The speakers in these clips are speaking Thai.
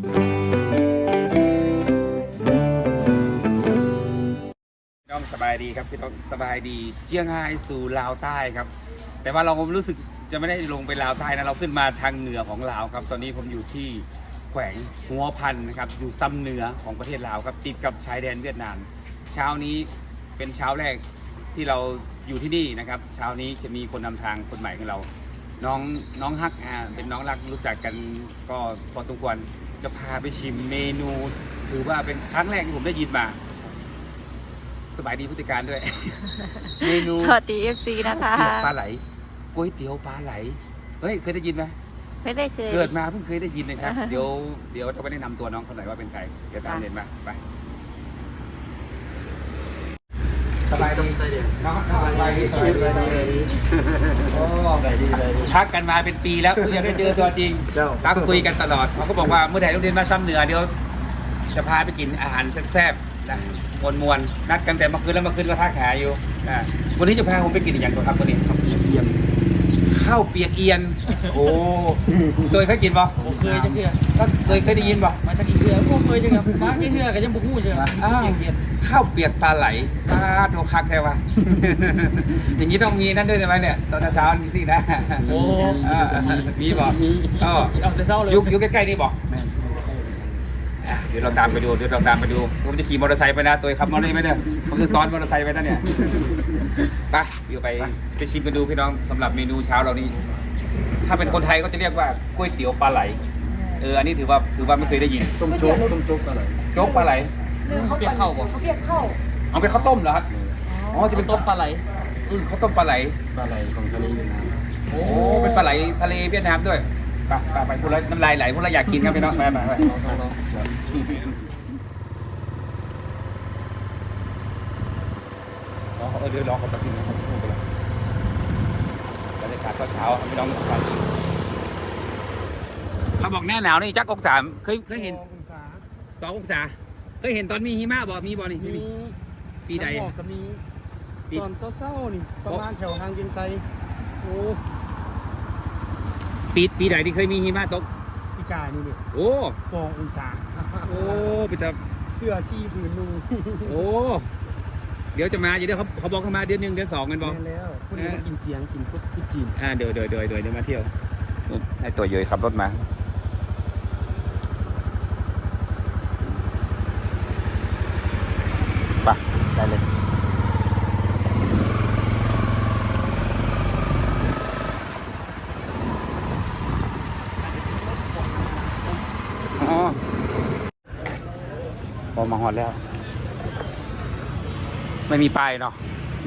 น้องสบายดีครับพี่น้องสบายดีเจียงไฮ้สู่ลาวใต้ครับ แต่ว่าเรารู้สึกจะไม่ได้ลงไปลาวใต้นะเราขึ้นมาทางเหนือของลาวครับ ตอนนี้ผมอยู่ที่แขวงหัวพันนะครับอยู่ซ้ำเหนือของประเทศลาวครับติดกับชายแดนเวียดนามเช้านี้เป็นเช้าแรกที่เราอยู่ที่นี่นะครับ เช้านี้จะมีคนนำทางคนใหม่ของเรา น้องน้องฮักอ่าเป็นน้องรักรู้จักกันก็พอสมควร จะพาไปชิมเมนู ถือว่าเป็นครั้งแรกที่ผมได้ยินมา สบายดีผู้จัดการด้วย เมนูสวัสดี FC นะคะเตี๋ยวปลาไหลก๋วยเตี๋ยวปลาไหล เฮ้ย เคยได้ยินไหมไม่ได้เคยเกิดมาเพิ่งเคยได้ยินนะครับ เดี๋ยวเดี๋ยวจะไปแนะนำตัวน้องคนไหนอยว่าเป็นใครเดี๋ยวตามค่ะเรียนมาไป สบายดีน้องสบายดีสบายดีโอ้ได้ดีได้ดีทักกันมาเป็นปีแล้วเพิ่งจะได้เจอตัวจริงเจ้าทักคุยกันตลอดเขาก็บอกว่าเมื่อไหร่โรงเรียนมาซ้ำเหนือเดี๋ยวจะพาไปกินอาหารแซ่บๆนะมวนมวนๆนัดกันแต่เมื่อคืนแล้วเมื่อคืนก็ทักหาอยู่นะวันนี้จะพาผมไปกินอย่างตัวครับวันนี้เยี่ยมข้าวเปียกเอียน โอ้เคยเคยกินป่ะผมเคยจะเถื่อ ก็เคยเคยได้ยินป่ะมาจากอีเถื่อพวกเคยจะกับมากี่เถื่อกันยังบุกหูเถื่ออ้าวเกียงเกียงข้าวเปียกปลาไหลปลาโดคักแท้วะอย่างนี้ต้องมีนั่นด้วยใช่ไหมเนี่ยตอนเช้ามีสินะโอ้อ่ามีบอกมีอ๋อเอาแต่เศร้าเลยยุคยุคใกล้ๆนี่บอกแม่นอะเดี๋ยวเราตามไปดูเดี๋ยวเราตามไปดูผมจะขี่มอเตอร์ไซค์ไปนะตัวขับมอเตอร์ไซค์ไปเนี่ยผมจะซ้อนมอเตอร์ไซค์ไปนะเนี่ยไปเดี๋ยวไปไปชิมกันดูพี่น้องสำหรับเมนูเช้าเรานี้ถ้าเป็นคนไทยก็จะเรียกว่าก๋วยเตี๋ยวปลาไหล เอออันนี้ถือว่าถือว่าไม่เคยได้ยินต้มโจ๊กต้มโจ๊กอร่อยโจ๊กปลาไหลเขาเปียกเข้าบ่ เขาเปียกเข้าเอาไปข้าวต้มเหรอครับอ๋อจะเป็นต้มปลาไหลอือข้าวต้มปลาไหลปลาไหลของทะเลเวียดนามโอ้เป็นปลาไหลทะเลเวียดนามด้วยไปไปไปพูดแล้วน้ำลายไหลพูดแล้วอยากกินครับพี่น้องไปไปไปอ๋อเออเดี๋ยวรอเขาแป๊บนึงนะครับพูดไปแล้วบรรยากาศเช้าๆพี่น้องฟัง เขาบอกหน้าหนาวนี่จักองศาเคยเคยเห็นสององศา เคยเห็นตอนมีหิมะบ่มีบ่นี่ไม่มีปีใดน้ำหมอกก็มีปี ตอนเศร้าๆนี่ ประมาณแถวทางเวียงไซโอ้ปีปีใดที่เคยมีหิมะตกพี่กายนี่นี่โอ้ สององศาโอ้ไปแต่เสื้อชีผืนหนึงโอ้ เดี๋ยวจะมาเดี๋ยวเขาเขาบอกเขามาเดือนหนึ่งเดือนสองกันบอก แม่นแล้วพวกนี้มากินเจียงกินปุ๊บกินจีน อ่าเดี๋ยวเดี๋ยวเดี๋ยวเดี๋ยวเดี๋ยวมาเที่ยวให้ตัวเยยขับรถมาไปได้เลยอ๋อพอมา หอดแล้ว ไม่มีป้ายเนาะ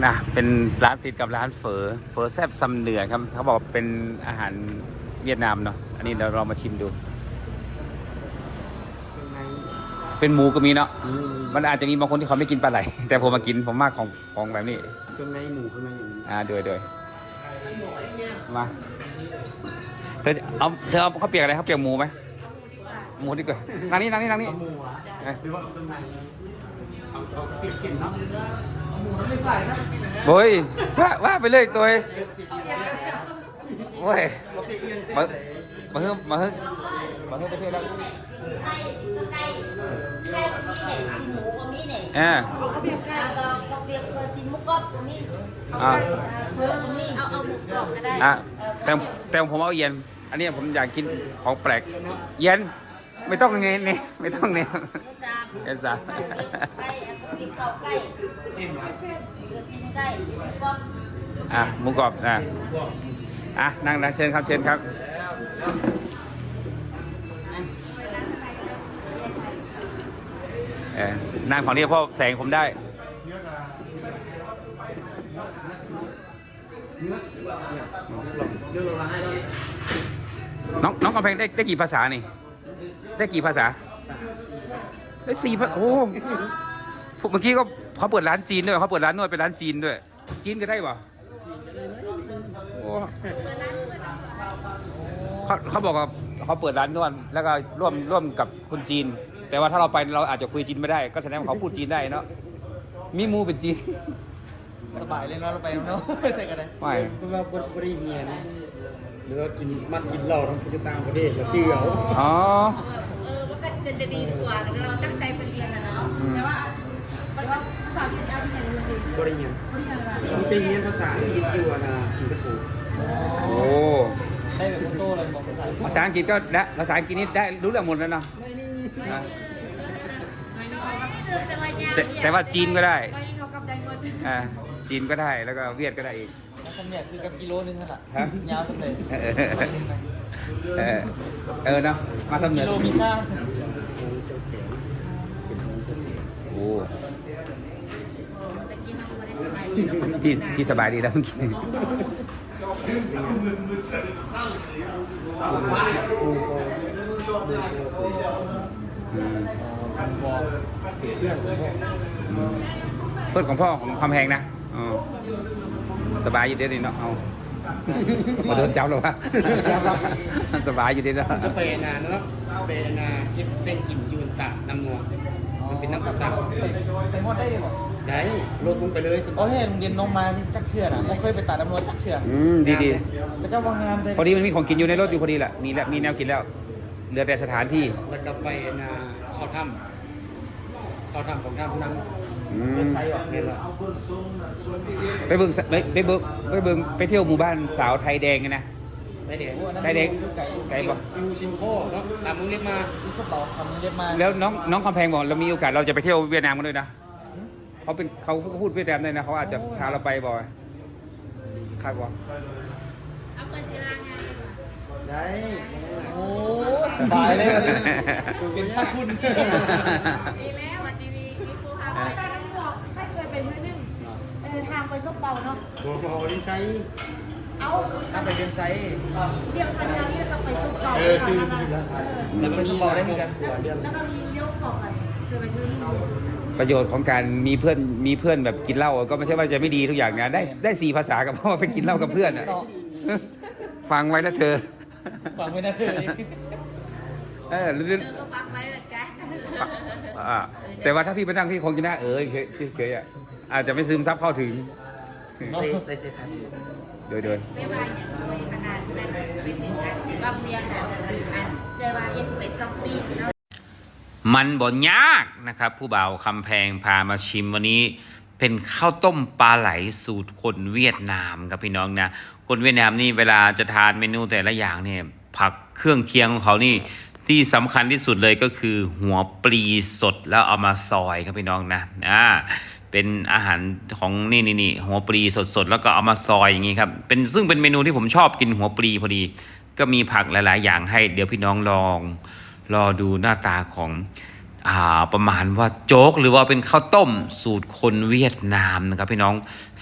นะเป็นร้านติดกับร้านเฝอเฝอแซบซัมเหนือครับเขาบอกเป็นอาหารเวียดนามเนาะอันนี้เดี๋ยวเรามาชิมดูเป็นไงเป็นหมูก็มีเนาะอืมมันอาจจะมีบางคนที่เขาไม่กินปลาไหล แต่ผมมากินผมมากของของแบบนี้เครื่องในหมูข้างในอย่างนี้อ่าด้วยด้วยมาเธอเอาเธอเอาข้าวเปียกอะไรข้าวเปียกหมูไหม หมูดีกว่านั่งนี่นั่งนี่นั่งนี่เอาหมูอะเอ้ยหรือว่าเครื่องในเอาเอาเปียกเส้นเนาะโอ้ยว่าว่าไปเลยตัวเองโอ้ยเราเปียกเอียนเส้นมาเลยมาเฮ้ยมาเฮ้ยมาเฮ้ยไปเที่ยวแล้วไก่ไก่ไก่ก็มีเนี่ยสินหมูก็มีเนี่ยอ่า แล้วก็ก็เปียกเกลือสินหมูกรอบก็มีอ่าเพิ่มก็มีเอาเอาหมูกรอบก็ได้อะแต่แต่ผมเอาเย็น อันนี้ผมอยากกินของแปลก เย็น ไม่ต้องเน้นเนี่ยไม่ต้องเน้นหมูสามเย็นซะไก่เปียกเก่าไก่สินเกลือสินไก่หมูกรอบอะหมูกรอบอะอะนั่งนะเชิญครับเชิญครับเออนั่งฝั่งนี้เพราะแสงผมได้น้องน้องกำแพงได้ได้กี่ภาษานี่ ได้กี่ภาษาได้สี่ภาโอ้ผมเมื่อกี้ก็เขาเปิดร้านจีนด้วยเขาเปิดร้านนวดเป็นร้านจีนด้วย จีนก็ได้ปะโอ้เขาเขาบอกว่าเขาเปิดร้านนวดแล้วก็ร่วมร่วมกับคนจีน แต่ว่าถ้าเราไปเราอาจจะคุยจีนไม่ได้ ก็แสดงว่าเขาพูดจีนได้เนาะมีมูเป็นจีนสบายเลยเนาะเราไปเนาะใส่กันได้ไม่เพราะว่าบริบริเฮียนหรือว่ากินมันกินเหล้าทั้งประเทศต่างประเทศแล้วเจียวอ๋อ เออมันก็จะดีกว่าเราตั้งใจไปเรียนนะเนาะแต่ว่าแต่ว่าภาษาที่เอาที่ไหนเรียนดีบริเฮียนเรียนอะไรผมไปเรียนภาษาอังกฤษอยู่นะสิงคโปร์โอ้ได้แบบโต้เลยบอกภาษาภาษาอังกฤษก็ได้ภาษาอังกฤษนี่ได้รู้เรื่องหมดแล้วเนาะนะแต่ว่าเนี่ยแต่แต่ว่าจีนก็ได้ไปเขากับไดมอนด์อ่าจีนก็ได้แล้วก็เวียดก็ได้อีกสำเนียงคือกับกิโลนึงขนาดฮะยาวสำเร็จเออเออเนาะมาสำเนีกิยงโลมีค่า พี่พี่สบายดีแล้วเมื่อกี้อืมเพื่อนของพ่อของคำแพงนะอ๋อสบายอยู่เด็ดนี่เนาะเอามาโดนจับหรอวะสบายอยู่เด็ดเนาะสเปนนะเนาะสเปนนะเฮ็ดเป็นกินยูนตาน้ำนวลมัน เป็นน้ำตาตาไปหมดได้หรอได้รถลงไปเลยสโอ้เห็นโรงเรียนน้องมานี่จักเถื่อนอะไม่เคยไปตัดตำรวจจักเถื่อนอืมดีดีพระเจ้าวางงามเลยพอดีมันมีของกินอยู่ในรถอยู่พอดีแหละมีแล้วมีแนวกินแล้วเหลือแต่สถานที่แล้วก็ไปนะเข้าถ้ำเข้าถ้ำของท่านผู้นำอืมไซส์หรอนี่แหละไปเบิ่งสไปไปเบิ่งไปเบิ่งไปเที่ยวหมู่บ้านสาวไทยแดงกันนะ ได้เด็กได้เด็กไก่ไกลบอกยูซินโคเนาะสามมึงเรียกมาที่เขาบอกคำเรียกมาแล้วน้องน้องคำแพงบอกเรามีโอกาสเราจะไปเที่ยวเวียดนามกันด้วยนะเขาเป็นเขาพูดเวียดนามได้นะเขาอาจจะพาเราไปบ่อยคาดว่าเอาเปิดศิลาไงได้โอ้สบายเลยวันนี้เป็นพระคุณดีแล้ววันนี้มีมีครูพาไปตอนนั้นบอกไม่เคยไปที่นึงเออทางไปซบเบาเนาะโอ้โหดีไซน์ เอาถ้าไปเรียนไซส์เดี๋ยวสัญญาณนี้จะไปซบเบาเออซื้อแล้วดีก็แล้วแล้วมันก็บอกได้เหมือนกันแล้วก็มีเลี้ยวขอบไปเคยไปที่นึงประโยชน์ของการมีเพื่อนมีเพื่อนแบบกินเหล้าก็ไม่ใช่ว่าจะไม่ดีทุกอย่างนะได้ได้สี่ภาษากับเพราะว่าไปกินเหล้ากับเพื่อนอะต่อฟังไว้นะเธอฟังไว้นะเธอเออหรือเออก็ฟังไว้เหมือนกันอ่าแต่ว่าถ้าพี่ไปนั่งพี่คงจะน่าเออเฉยเฉยๆอะอาจจะไม่ซึมซับเข้าถึงเซ่เซ่เซ่ครับโดยโดยไม่ว่าอย่างไรขนาดนั้นไปถึงกันว่าเรียนแบบอันเลยว่าเอสเปซซอมบี้เนาะมันบ่ยากนะครับ ผู้บ่าวคำแพงพามาชิมวันนี้เป็นข้าวต้มปลาไหลสูตรคนเวียดนามครับพี่น้องนะ คนเวียดนามนี่เวลาจะทานเมนูแต่ละอย่างเนี่ยผักเครื่องเคียงของเขานี่ที่สำคัญที่สุดเลยก็คือหัวปลีสดแล้วเอามาซอยครับพี่น้องนะอ่า เป็นอาหารของนี่นี่นี่หัวปลีสดๆ แล้วก็เอามาซอยอย่างนี้ครับเป็นซึ่งเป็นเมนูที่ผมชอบกินหัวปลีพอดี ก็มีผักหลาย ๆ อย่างให้เดี๋ยวพี่น้องลองรอดูหน้าตาของอ่าประมาณว่าโจ๊กหรือว่าเป็นข้าวต้มสูตรคนเวียดนามนะครับ พี่น้อง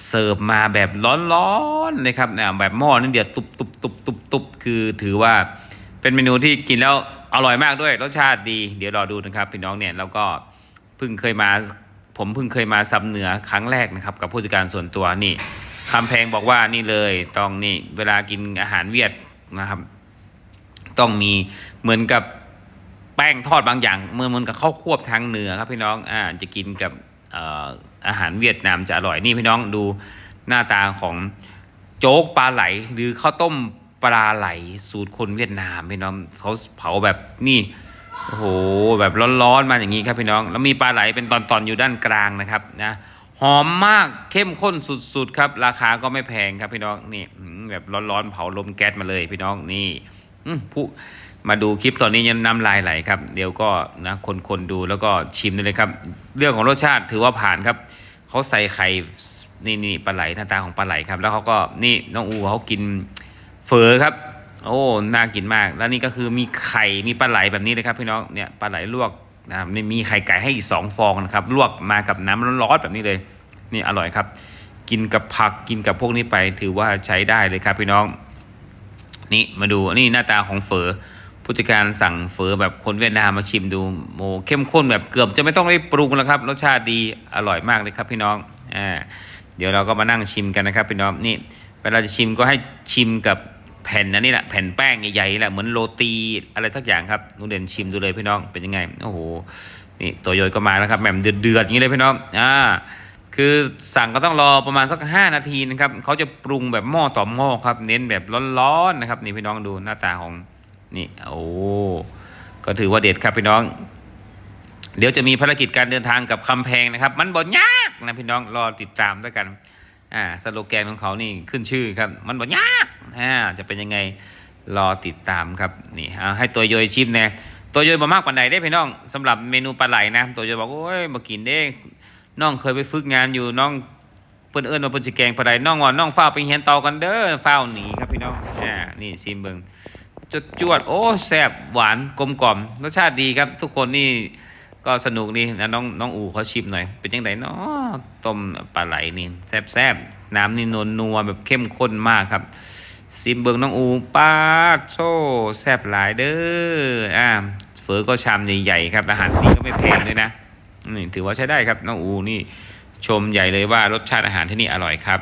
เสิร์ฟมาแบบร้อนๆนะครับแบบหม้อนี่เดือดตุบตุบตุบตุบตุบคือถือว่าเป็นเมนูที่กินแล้วอร่อยมากด้วยรสชาติดี เดี๋ยวรอดูนะครับ พี่น้องเนี่ยแล้วก็เพิ่งเคยมา ผมเพิ่งเคยมาซับเหนือครั้งแรกนะครับ กับผู้จัดการส่วนตัวนี่คำแพงบอกว่านี่เลยต้องนี่เวลากินอาหารเวียดนะครับ ต้องมีเหมือนกับแป้งทอดบางอย่างเหมือนเหมือนกับข้าวควบทางเหนือครับพี่น้องอ่าจะกินกับเอ่ออาหารเวียดนามจะอร่อยนี่พี่น้องดูหน้าตาของโจ๊กปลาไหล หรือข้าวต้มปลาไหลสูตรคนเวียดนามพี่น้องเขาเผาแบบนี่ โอ้โหแบบร้อนๆมาอย่างนี้ครับพี่น้อง แล้วมีปลาไหลเป็นตอนๆอยู่ด้านกลางนะครับนะหอมมากเข้มข้นสุดๆครับ ราคาก็ไม่แพงครับพี่น้องนี่แบบร้อนๆเผาลมแก๊สมาเลยพี่น้องนี่มผู้มาดูคลิปตอนนี้ยังน้ำลายไหลครับ เดี๋ยวก็นะคนคนดูแล้วก็ชิมเลยครับ เรื่องของรสชาติถือว่าผ่านครับเขาใส่ไข่นี่นี่ปลาไหลหน้าตาของปลาไหลครับ แล้วเขาก็นี่น้องอูเขากินเฝอครับ โอ้น่ากินมาก แล้วนี่ก็คือมีไข่มีปลาไหลแบบนี้เลยครับพี่น้องเนี่ยปลาไหลลวกนะครับมีไข่ไก่ให้อีกสองฟองนะครับลวกมากับน้ำร้อนๆแบบนี้เลยนี่อร่อยครับ กินกับผักกินกับพวกนี้ไปถือว่าใช้ได้เลยครับพี่น้อง นี่มาดูนี่หน้าตาของเฝอผู้จัดการสั่งเฝอแบบคนเวียดนามมาชิมดูโมเข้มข้นแบบเกือบจะไม่ต้องได้ปรุงแล้วครับรสชาติดีอร่อยมากเลยครับพี่น้องอ่าเดี๋ยวเราก็มานั่งชิมกันนะครับพี่น้องนี่เวลาจะชิมก็ให้ชิมกับ แผ่นนันนี่แหละแผ่นแป้งใหญ่ๆนี่แหละเหมือนโรตีอะไรสักอย่างครับนุเด่นชิมดูเลยพี่น้องเป็นยังไงโอ้โหนี่ตัวโยยก็มาแล้วครับแหม่มเดือดๆอย่างนี้เลยพี่น้องอ่าคือสั่งก็ต้องรอประมาณสัก 5 นาทีนะครับเขาจะปรุงแบบหม้อต่อหม้อครับ เน้นแบบร้อนๆนะครับนี่พี่น้องดูหน้าตาของนี่โอ้ก็ถือว่าเด็ดครับพี่น้อง เดี๋ยวจะมีภารกิจการเดินทางกับคำแพงนะครับ มันบ่ยากนะพี่น้องรอติดตามด้วยกันอ่าสโลแกนของเขานี่ขึ้นชื่อครับ มันบ่ยาก อ่าจะเป็นยังไงรอติดตามครับนี่เอาให้ตัวโยยชิมแน่ตัวโยยบ่มากปานใดได้พี่น้องสำหรับเมนูปลาไหลนะตัวโยยบอกโอ้ยมากินเด้น้องเคยไปฝึกงานอยู่น้องเปิ้นเอิ้นว่าเปิ้นสิแกงปลาไหลน้องว่าน้องฟ้าไปเฮียนตอกันเด้อฟ้าหนีครับพี่น้องอ่านี่ชิมเบิงจดจวดโอ้แซ่บหวานกลมกล่อมรสชาติดีครับ ทุกคนนี่ก็สนุกนี่นะน้องน้องอูเขาชิมหน่อย เป็นยังไงเนาะต้มปลาไหลนี่แซ่บแซบน้ำนี่นวลนัวแบบเข้มข้นมากครับ ซิมเบิงน้องอูป้าดโซ่แซบหลายเด้ออ่าเฟอก็ชามใหญ่ๆครับอาหารนี่ก็ไม่แพงด้วยนะนี่ถือว่าใช้ได้ครับน้องอูนี่ชมใหญ่เลยว่ารสชาติอาหารที่นี่อร่อยครับ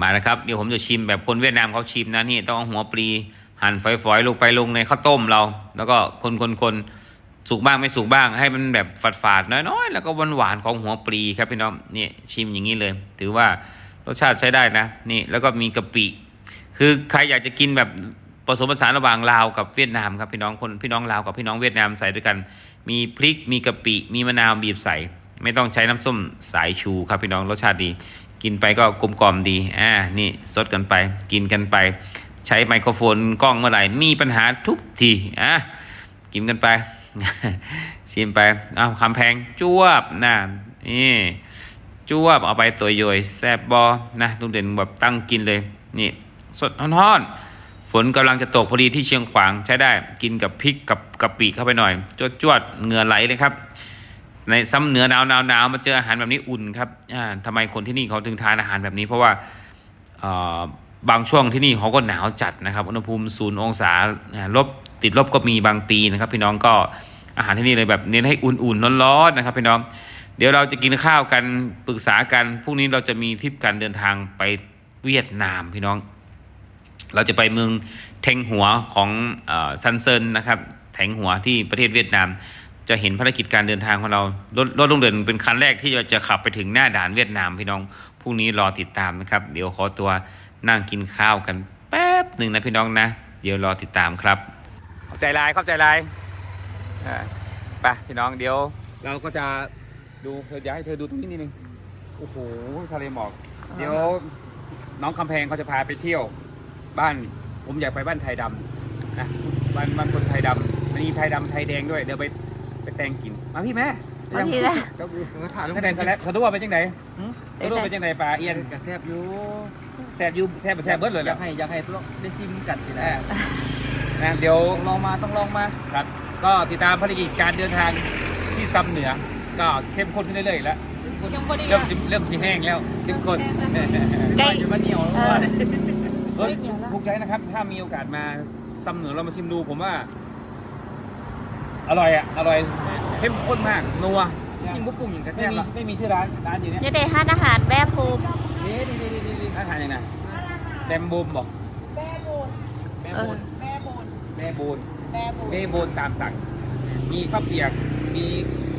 มานะครับเดี๋ยวผมจะชิมแบบคนเวียดนามเขาชิมนะนี่ต้องหัวปลีหั่นฝอยๆลงไปลงในข้าวต้มเรา แล้วก็คนคนคนสุกบ้างไม่สุกบ้างให้มันแบบฝาดๆน้อยๆแล้วก็หวานๆของหัวปลีครับพี่น้องนี่ชิมอย่างนี้เลย ถือว่ารสชาติใช้ได้นะ นี่แล้วก็มีกะปิ คือใครอยากจะกินแบบผสมผสานระหว่างลาวกับเวียดนามครับพี่น้องคนพี่น้องลาวกับพี่น้องเวียดนามใส่ด้วยกัน มีพริกมีกะปิ มีมะนาวบีบใส่ ไม่ต้องใช้น้ำส้มสายชูครับพี่น้องรสชาติดี กินไปก็กลมกล่อมดีอ่านี่สดกันไป กินกันไป ใช้ไมโครโฟนกล้องเมื่อไหร่มีปัญหาทุกทีอะกินกันไปชิมไปอ้าวคำแพงจวบนะนี่จวบเอาไปตัวโยยแซบบอนะลุงเด่นแบบตั้งกินเลยนี่ สดฮ้อนๆฝนกำลังจะตกพอดีที่เชียงขวางใช้ได้ กินกับพริกกับกะปิเข้าไปหน่อยจวดจวดๆเหงื่อไหลเลยครับ ในซ้ำเหนือหนาวหนาวหนาวมาเจออาหารแบบนี้อุ่นครับอ่าทำไมคนที่นี่เขาถึงทานอาหารแบบนี้ เพราะว่าบางช่วงที่นี่เขาก็หนาวจัดนะครับอุณหภูมิศูนย์องศาอ่าลบติดลบก็มีบางปีนะครับ พี่น้องก็อาหารที่นี่เลยแบบเน้นให้อุ่นๆร้อนๆนะครับพี่น้องเดี๋ยวเราจะกินข้าวกันปรึกษากันพรุ่งนี้เราจะมีทริปการเดินทางไปเวียดนามพี่น้อง เราจะไปเมืองเทงหัวของซันเซินนะครับแทงหัวที่ประเทศเวียดนาม จะเห็นภารกิจการเดินทางของเรารถรถลงเดินเป็นคันแรกที่จะขับไปถึงหน้าด่านเวียดนามพี่น้องพรุ่งนี้รอติดตามนะครับ เดี๋ยวขอตัวนั่งกินข้าวกันแป๊บหนึ่งนะพี่น้องนะ เดี๋ยวรอติดตามครับขอบใจลายขอบใจลายไปพี่น้องเดี๋ยว เราก็จะดูเธออยากให้เธอดูตรงนี้นิดนึงโอ้โหทะเลหมอก เดี๋ยวน้องคำแพงเขาจะพาไปเที่ยว บ้านผมอยากไปบ้านไทยดำนะบ้านบ้านคนไทยดำมีไทยดำไทยแดงด้วยเดี๋ยวไปไปแต่งกินมาพี่แม่มาพี่ละก็คือถามถ้าแดนสแลบสะดวกเป็นจังไดหืมสะดวกเป็นจังไดปลาเอียนกระแซบอยู่แซบอยูแซบแซบเบิร์ดเลยอแหยาละกให้อยากให้พวกได้ชิมกันสินะนะเดี๋ยวต้องลองมาต้องลองมาครับ ก็ติดตามภารกิจการเดินทางที่ซ้ำเหนือ ก็เข้มข้นขึ้นเรื่อยๆแล้วยังพอดีเริ่มสิเริ่มสีแห้งแล้วเข้มข้นใกล้จะมาเหนียวเออ เฮ้ยภูมิใจนะครับ ถ้ามีโอกาสมาซ้ำเหนือเรามาชิมดูผมว่า อร่อยอะ อร่อยเข้มข้นมากนัวจริงบุกปุ่มอย่างกระแซไม่บมีละไม่มีชื่อร้านร้านอยู่เนี่ยนี่ได้ห้านอาหารแบบภูมินี่ดีดีดีดีร้านอาหารยังไงแดมบูมบอกแม่โบนแม่เอบูอนแม่โบนแม่บูนแม่โบนแม่บูนตามสั่ง มีข้าวเปียก มี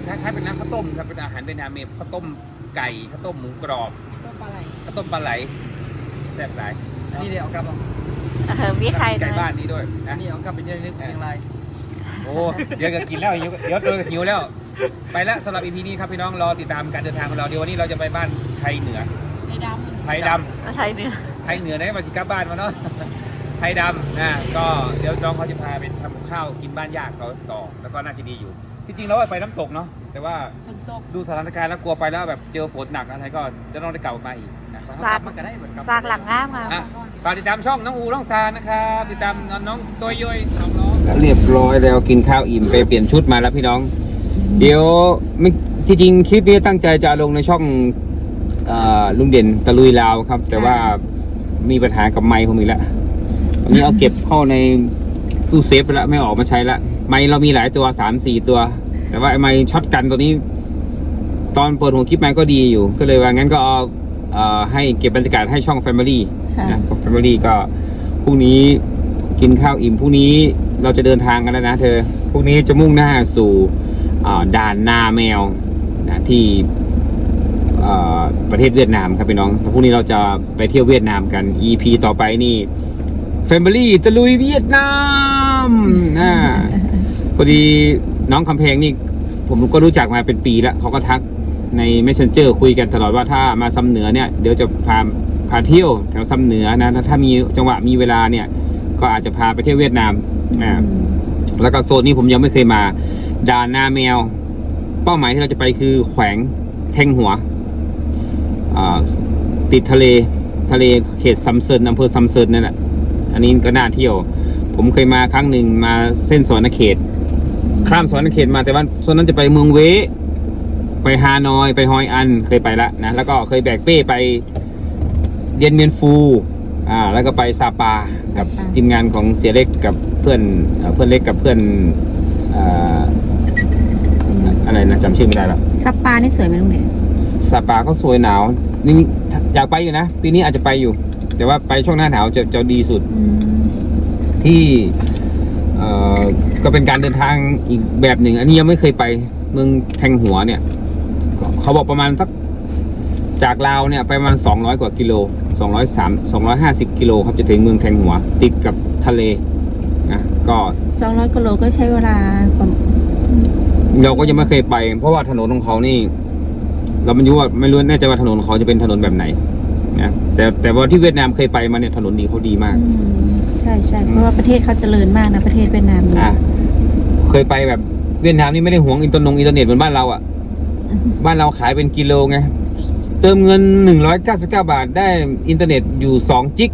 คล้ายๆเป็นน้ำข้าวต้มครับเป็นอาหารเป็นอาเมข้าวต้มไก่ข้าวต้มหมูกรอบตัวปลาไหลข้าวต้มปลาไหลแซ่บหลาย นี่เดี๋ยวเอากลับเอาเออมีใครไก่ด้วยบ้านนี้ด้วยนะนี่เอากลับไปเยี่ยมเชียงราย โอ้เดี๋ยวก็กินแล้วหิวเดี๋ยวเจอหิวแล้ว ไปแล้วสำหรับอีพีนี้ครับพี่น้องรอติดตามการเดินทางของเราเดี๋ยววันนี้เราจะไปบ้านไทยเหนือไอ้ดำไทยดไทยเนื้อำไทยเหนือได้มาสิกลับบ้านมาเนาะ ไทยดำนะก็เดี๋ยวน้องเขาจะพาไปทำกับข้าวกินบ้านญาติเขาต่อแล้วก็น่าจะดีอยู่ ที่จริงเราว่าไปน้ำตกเนาะแต่ว่าฝนตกดูสถานการณ์แล้วกลัวไปแล้วแบบเจอฝนหนักอะไรก็จะต้องได้กลับมาอีกนะซากมันก็ได้เหมือนกับซากหลังงามงามอะ ฝากติดตามช่องน้องอูน้องซานะครับติดตามน้องตัวย่อยน้องน้องเรียบร้อยแล้วกินข้าวอิ่มไปเปลี่ยนชุดมาแล้วพี่น้อง เดี๋ยวไม่ที่จริงคลิปนี้ตั้งใจจะลงในช่องอลุงเด่นตะลุยลาวครับ แต่ว่ามีปัญหากับไมค์ผมอีกแล้วตอนนี้เอาเก็บเข้าในตู้เซฟไปแล้วไม่ออกมาใช้ละไมค์เรามีหลายตัวสามสี่ตัว แต่ว่าไอ้ไมค์ช็อตกันตัวนี้ ตอนเปิดหัวคลิปไมค์ก็ดีอยู่ ก็เลยว่างั้นก็เอา ให้เก็บบรรยากาศให้ช่อง Family นะ Family ก็พรุ่งนี้กินข้าวอิ่มพรุ่งนี้เราจะเดินทางกันแล้วนะเธอพรุ่งนี้จะมุ่งหน้าสู่อ่าด่านนาแมวนะที่เอ่อประเทศเวียดนามครับพี่น้องพรุ่งนี้เราจะไปเที่ยวเวียดนามกัน EP ต่อไปนี่ Family ตะลุยเวียดนามนะพอดีน้องคำแพงนี่ผผมก็รู้จักมาเป็นปีแล้วเขาก็ทัก ใน messenger คุยกันตลอดว่าถ้ามาซ้ำเหนือเนี่ยเดี๋ยวจะพาพาเที่ยวแถวซ้ำเหนือนะถ้าถ้ามีจังหวะมีเวลาเนี่ยก็อาจจะพาไปเที่ยวเวียดนามอ่าแล้วก็โซนนี้ผมยังไม่เคยมาด่านนาแมว เป้าหมายที่เราจะไปคือแขวงแทงหัวอ่าติดทะเลทะเลเขตซัมเซินอำเภอซัมเซินนั่นแหละอันนี้ก็น่าเที่ยว ผมเคยมาครั้งหนึ่งมาเส้นสวรรณเขต ข้ามสวรรณเขตมาแต่ว่าโซนนั้นจะไปเมืองเว ไปฮานอยไปฮอยอันเคยไปละนะแล้วก็เคยแบกเป้ไปเดียนเมียนฟูอ่าแล้วก็ไปซาปากับซาปาทีมงานของเสียเล็กกับเพื่อนเอ่อเพื่อนเล็กกับเพื่อนอ่าอะไรนะจำชื่อไม่ได้แล้วซับปลานี่สวยไหมลุงเด่นซาปาก็สวยหนาวนี่อยากไปอยู่นะปีนี้อาจจะไปอยู่ แต่ว่าไปช่วงหน้าหนาวจะจะดีสุดอืมที่เอ่อก็เป็นการเดินทางอีกแบบหนึ่ง อันนี้ยังไม่เคยไปเมืองแทงหัวเนี่ยก็ เขาบอกประมาณสักจากลาวเนี่ยไปประมาณ 200 กว่ากิโล 203 250 กิโลครับจะถึงเมืองแทงหัว ติดกับทะเลนะก็สองร้อยกิโลก็ใช้เวลาประมาณเราก็ยังไม่เคยไป เพราะว่าถนนของเขานี่ เราไม่รู้ว่าไม่รู้แน่ใจว่าถนนของเขาจะเป็นถนนแบบไหนนะแต่แต่ว่าที่เวียดนามเคยไปมาเนี่ยถนนดีเขาดีมากอืมใช่ใช่เพราะว่าประเทศเขาเจริญมากนะประเทศเวียดนามเนี่ยอะเคยไปแบบเวียดนามนี่ไม่ได้หวงอินเตอร์นงอินเทอร์เน็ตเหมือนบ้านเราอะ บ้านเราขายเป็นกิโลไง เติมเงิน 199 บาทได้อินเทอร์เน็ตอยู่2จิก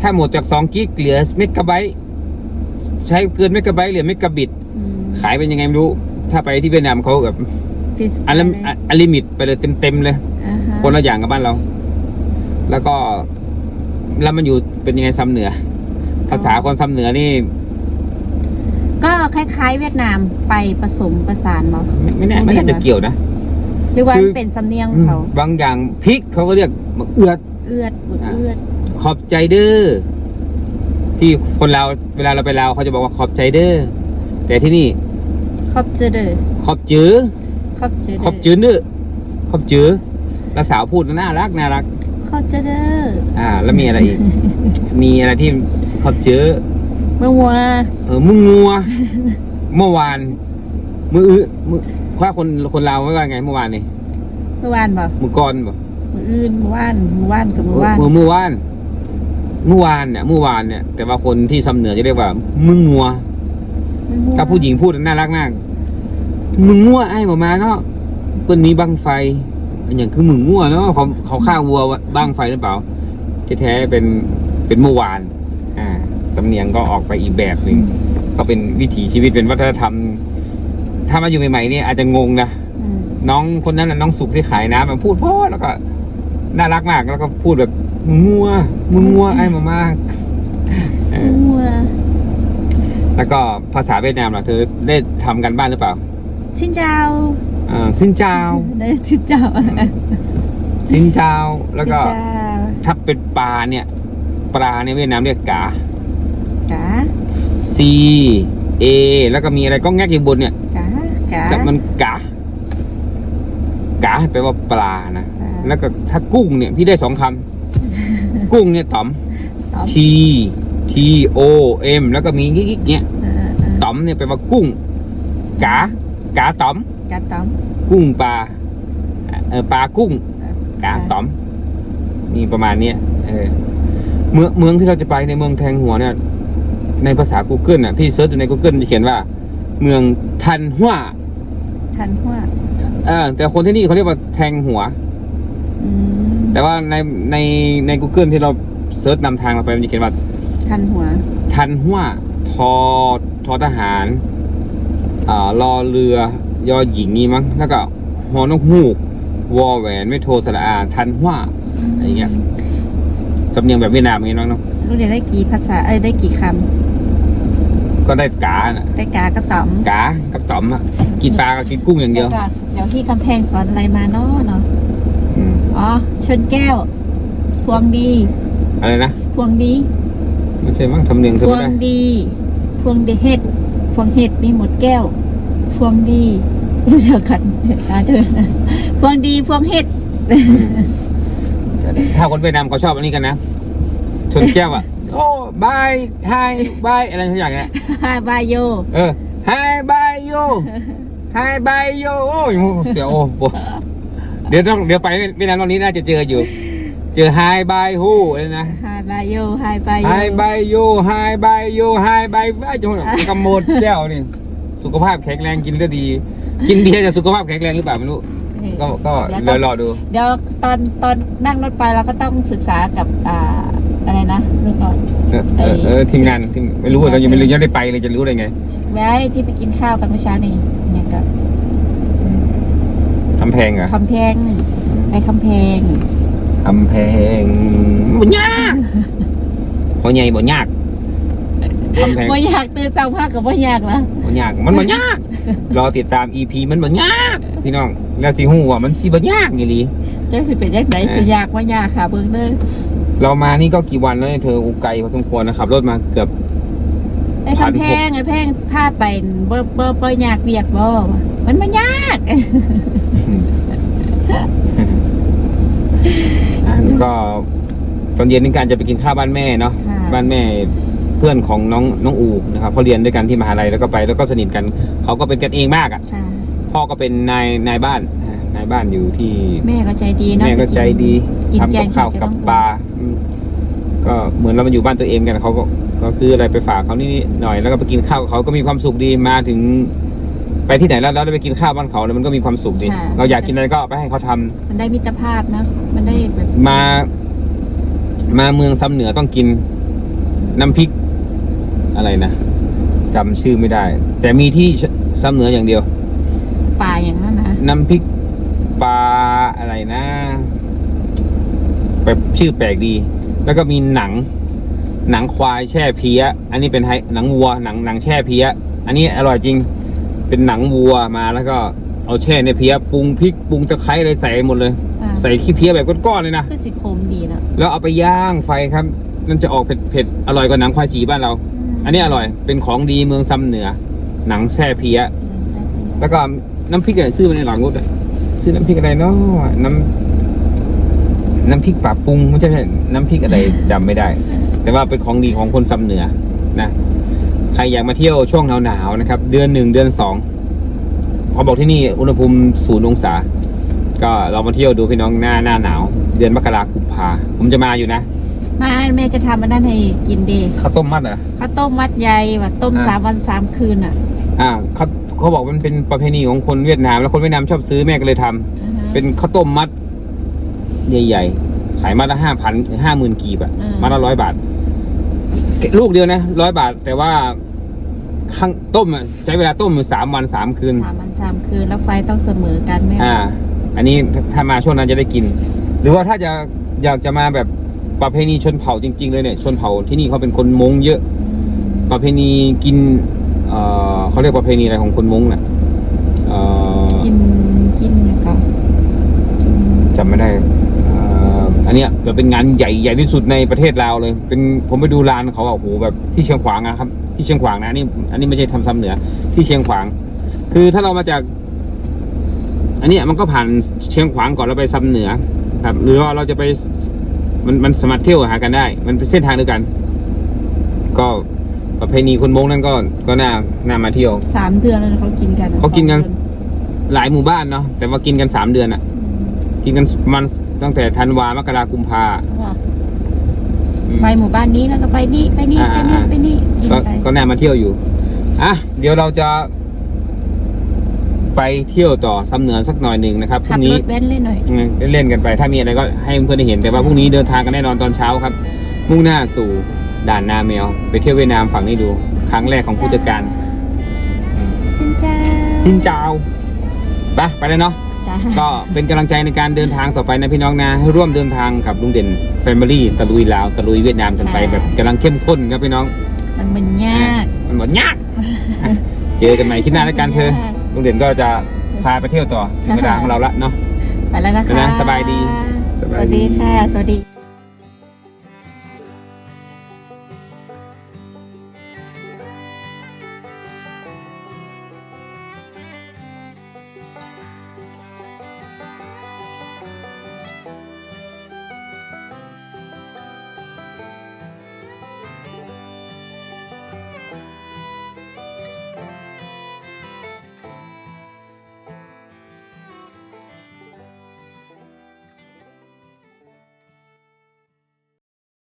ถ้าหมดจาก2กิกเหลือเมกะไบต์ใช้เกินเมกะไบต์เหลือเมกะบิตอืมขายเป็นยังไงไม่รู้ ถ้าไปที่เวียดนามเขาแบบฟิสอันลิอันลิมิตไปเลยเต็มๆเลยอ่าฮะคนละอย่างกับบ้านเรา แล้วก็แล้วมันอยู่เป็นยังไงซ้ำเหนือ ภาษาคนซ้ำเหนือนี่ ก็คล้ายๆ เวียดนามไปผสมประสานมา ไม่ไม่แน่ไม่น่าจะเกี่ยวนะ หรือว่าคือ เป็นสำเนียงของเขา บางอย่างพริกเขาก็เรียกมะเอือด เอื้อดเอื้อดขอบใจเด้อที่คนเราวเวลาเราไปลาวเขาจะบอกว่าขอบใจเด้อแต่ที่นี่ขอบเจอเด้อขอบจื้อขอบเจอเด้ขอบจื้อเด้อขอบจื้อแล้วสาวพูดน่ารักน่ารักขอบเจอเด้ออ่า แล้วมีอะไรอีก มีอะไรที่ขอบจื้อเมื่อวัวเออมึงงัว เมื่อวาน มืออื้อมือว่าคนคนลาวไม่ว่าไงเมื่อวานนี่เมื่อวานบอกมือก่อนบ่มื่ออื่นเมื่อวานเมื่อวานกับเมื่อวานเมื่อเมื่อวานเมื่อวานเนี่ยเมื่อวานเนี่ย แต่ว่าคนที่ซ้ำเหนือจะเรียกว่า มึงงัวถ้าผู้หญิงพูดน่ารักมากมึงงัวไอ้บอกมาเนาะเปิ้นมีบังไฟอันอย่างคือมึงงัวเนาะเขาเขาฆ่าวัวบังไฟหรือเปล่าที่แท้เป็นเป็นเมื่อวาน อ่าสำเนียงก็ออกไปอีกแบบหนึ่งก็เป็นวิถีชีวิตเป็นวัฒนธรรม ถ้ามาอยู่ใหม่ๆนี่อาจจะงงนะอืมน้องคนนั้นน่ะน้องสุกที่ขายน้ำมันพูดเพราะแล้วก็น่ารักมากแล้วก็พูดแบบมึงงัวมึงงัวไอ้มามากเออวัวแล้วก็ภาษาเวียดนามล่ะเธอได้ทำกันบ้านหรือเปล่าชินเจ้าอ่าซินเจ้าได้ชินเจ้าซินเจ้าแล้วก็ชินเจ้าถ้าเป็นปลาเนี่ย ปลาในเวียดนามเรียกกากา C A แล้วก็มีอะไรก็แงกอยู่บนเนี่ยกากาแต่มันกากาแปลว่าปลานะปลาแล้วก็ถ้ากุ้งเนี่ยพี่ได้สองคำกุ้งเนี่ยต๋อมต๋อม T T O M แล้วก็มีกิ๊กๆเนี่ยเออเออต๋อมเนี่ยแปลว่ากุ้งกากาต๋อมกาต๋อมกุ้งปลาเออปลากุ้งกาต๋อมมีประมาณเนี้ยเออ เมืองเมืองที่เราจะไปในเมืองแทงหัวเนี่ย ในภาษา Google อะพี่เซิร์ชดูใน Google จะเขียนว่า เมืองทันหัวทันหัวเออแต่คนที่นี่เขาเรียกว่าแทงหัว อืมแต่ว่าในในใน Google ที่เราเซิร์ชนำทางเราไปมันจะเขียนว่า ทันหัว ทันหัวทอทอทหารอ่ารอเรือยอหญิงนี่มั้งแล้วก็ฮอนกฮูกวอแหวนไม่โทรสระอาทันหัวอะไรเงี้ย สำเนียงแบบเวียดนามอย่างเงี้ยน้องลูกเรียนได้กี่ภาษา เอ้ยได้กี่คๆก็ได้กาน่ะำได้กากระต๋อมกากับต๋อมอะกินปลากับกินกุ้งอย่างเดียวดี๋ก่อนเดี๋ยวที่กำแพงสอนอะไรมาเนาะเนาะ อืมอ๋อ ชนแก้ว พวงดี อะไรนะพวงดี ไม่ใช่มั้งทำเนียงเธพอวไม่งได้ดี พวงเดเฮ็ด พวงเห็ดมีหมดแก้ว พวงดีเดี๋ยวกันตาเธอนะพวงดี พวงเห็ด อืม ถ้าคนเวียดนามเขาชอบอันนี้กันนะ ชนแก้วอะ โอ้บายไฮบายอะไรทุกอย่างเนี้ยบายโยเออไฮบายโยไฮบายโยโอ้ยเสียวโอ้โหเดี๋ยวต้องเดี๋ยวไปเวียดนามตอนนี้น่าจะเจออยู่ เจอไฮบายฮูเลยนะไฮบายโยไฮบายโยไฮบายโยไฮบายโยไฮบายบายจังหวะกำโมดแก้วนี่ สุขภาพแข็งแรงกินก็ดี กินเบียร์จะสุขภาพแข็งแรงหรือเปล่าไม่รู้ ก็ก็เดี๋ยวเดี๋ยวรอดู เดี๋ยวตอนตอนนั่งรถไปเราก็ต้องศึกษากับอ่าอะไรนะเรื่องก่อนเออเออเออทีมงานทีมไม่รู้เรายังไม่รู้ยังไม่ได้ไปเลยจะรู้ได้ไงไว้ที่ไปกินข้าวกันเมื่อเช้านี่เนี่ยกับคำแพงเหรอคำแพงไปคำแพงคำแพงบ่ยากพอใหญ่บ่ยากคำแพงว่าอยากตื่นเช้าพักกับว่าอยากละบ่ยากมันบ่ยากรอติดตาม EP มันบ่ยากพี่น้อง แล้วสิฮู้ว่ามันสิบ่ยากอีหลีเจ้าสิเป็นยังไงเออสิอยากว่าอยากค่ะเบิ่งเด้อเรามานี่ก็กี่วันแล้วเนี่ยเธออุไกลพอสมควรนะครับรถมาเกือบ ไอ้คำแพงไอ้แพงพาไปบ่บ่บ่อยากเวียกบ่มันบ่ยากอะก็ตอนเย็นนี่การจะไปกินข้าวบ้านแม่เนาะ ค่ะบ้านแม่เพื่อนของน้องน้องอูนะครับเขาเรียนด้วยกันที่มหาลัยแล้วก็ไปแล้วก็สนิทกันเขาก็เป็นกันเองมากอะค่ะ พ่อก็เป็นนายนายบ้านอ่านายบ้านอยู่ที่แม่ก็ใจดีเนาะแม่ก็ใจดีกินทำแกกับงข้าวเผ็ดกับน้องปลาอืมก็เหมือนเรามาอยู่บ้านตัวเองกันเขาก็ก็ซื้ออะไรไปฝากเขานี่หน่อยแล้วก็ไปกินข้าวกับเขาก็มีความสุขดีมาถึง ไปที่ไหนแล้วแล้วได้ไปกินข้าวบ้านเขาแล้วมันก็มีความสุขดีค่ะเราอยากกินอะไรก็เอาไปให้เขาทำมันได้มิตรภาพเนาะมันได้แบบมา มาเมืองซ้ำเหนือต้องกินน้ำพริกอะไรนะจำชื่อไม่ได้ แต่มีที่ซ้ำเหนืออย่างเดียว ป่าอย่างนั้นนะน้ำพริกปลาอะไรนะแบบชื่อแปลกดี แล้วก็มีหนัง หนังควายแช่เพี้ย อันนี้เป็นไฮหนังวัวหนังหนังแช่เพี้ย อันนี้อร่อยจริง เป็นหนังวัวมาแล้วก็เอาแช่ในเพี้ยปรุงพริกปรุงตะไคร้อะไรใส่หมดเลย อ่าใส่ขี้เพี้ยแบบก้อนๆเลยนะ คือสิคมดีเนาะแล้วเอาไปย่างไฟครับมันจะออกเผ็ดๆอร่อยกว่าหนังควายจีบ้านเรา อันนี้อร่อยเป็นของดีเมืองซ้ำเหนือ หนังแช่เพี้ย แล้วก็น้ำพริกอะไรซื้อมาในหลังรถอะซื้อน้ำพริกอะไรเนาะน้ำน้ำพริกปลาปรุงไม่ใช่น้ำพริกอะไรจำไม่ได้ แต่ว่าเป็นของดีของคนซ้ำเหนือนะใครอยากมาเที่ยวช่วงหนาวๆนะครับ เดือนหนึ่งเดือนสองพอบอกที่นี่อุณหภูมิศูนย์องศา ก็เรามาเที่ยวดูพี่น้องหน้าหน้าหนาว เดือนมกราคมกุมภาผมจะมาอยู่นะมาแม่จะทำมันนั่นให้กินดีข้าวต้มมัดเหรอข้าวต้มมัดใหญ่ว่าต้มอ่าสามวันสามคืนอะ อ่าเขา เขาบอกมันเป็นประเพณีของคนเวียดนาม แล้วคนเวียดนามชอบซื้อแม่ก็เลยทำเป็นข้าวต้มมัด ใหญ่ๆ ขายมัดละห้าพันห้าหมื่นกีบอะอืมมัดละร้อยบาท ลูกเดียวนะร้อยบาท แต่ว่าข้างต้มอะใช้เวลาต้มอยู่สามวันสามคืนสามวันสามคืน แล้วไฟต้องเสมอกันไหมอ่า อันนี้ถ้ามาช่วงนั้นจะได้กิน หรือว่าถ้าจะอยากจะมาแบบประเพณีชนเผ่าจริง ๆ เลยเนี่ย ชนเผ่าที่นี่เขาเป็นคนมงเยอะ ประเพณีกิน เอ่อเขาเรียกประเพณีอะไรของคนมงน่ะเอ่อกินกินเนี่ยค่ะกินจำไม่ได้เอ่ออันเนี้ยจะเป็นงานใหญ่ใหญ่ที่สุดในประเทศลาวเลย เป็นผมไปดูร้านเขาอะโอ้โหแบบที่เชียงขวางนะครับ ที่เชียงขวางนะอันนี้อันนี้ไม่ใช่ทำซ้ำเหนือ ที่เชียงขวาง คือถ้าเรามาจาก อันเนี้ยมันก็ผ่านเชียงขวางก่อนแล้วไปซ้ำเหนือ ครับ หรือว่าเราจะไปมันมันสามารถเที่ยวหากันได้ มันเป็นเส้นทางเดียวกัน ก็ ประเพณีคนมงนั่นก็ก็น่าน่ามาเที่ยว สามเดือนแล้วนะเขากินกันอะเขากินกัน สองดือหลายหมู่บ้านเนาะแต่ว่ากินกันสามเดือนอะกินกันมันตั้งแต่ธันวามกรากุมภาเขาบอกอืม ไปหมู่บ้านนี้แล้วก็ไปนี่ไปนี่อ่าไปนี่อ่า ไปนี่กินก็ไปก็น่ามาเที่ยวอยู่ อะ เดี๋ยวเราจะ ไปเที่ยวต่อซ้ำเหนือสักหน่อยหนึ่งนะครับพขัรุ่บงรนี้ถเบนซ์เลยหน่อย อืมเล่นๆกันไป ถ้ามีอะไรก็ให้เพื่อนๆได้เห็น แต่ว่าพรุ่งนี้เดินทางกันแน่นอนตอนเช้าครับ มุ่งหน้าสู่ ด่านนาแมว ไปเที่ยวเวียดนามฝั่งนี้ดู ครั้งแรกของผู้จัดการ สินเจ้าสินเจ้าไปไปเลยเนาะ จ้าก็เป็นกำลังใจในการเดินทางต่อไปนะพี่น้องนะให้ร่วมเดินทางกับลุงเด่นแฟมิลี่ตะลุยลาวตะลุยเวียดนามกันไปแบบกำลังเข้มข้นครับพี่น้อง มันมันยากมันบอกยาก เจอกันใหม่คลิปหน้าแล้วกันเธอลุงเด่นก็จะพาไปเที่ยวต่อถึงเวลาของเราละเนาะ ไปแล้วนะคะไปนะสบายดี สวัสดีค่ะ สวัสดี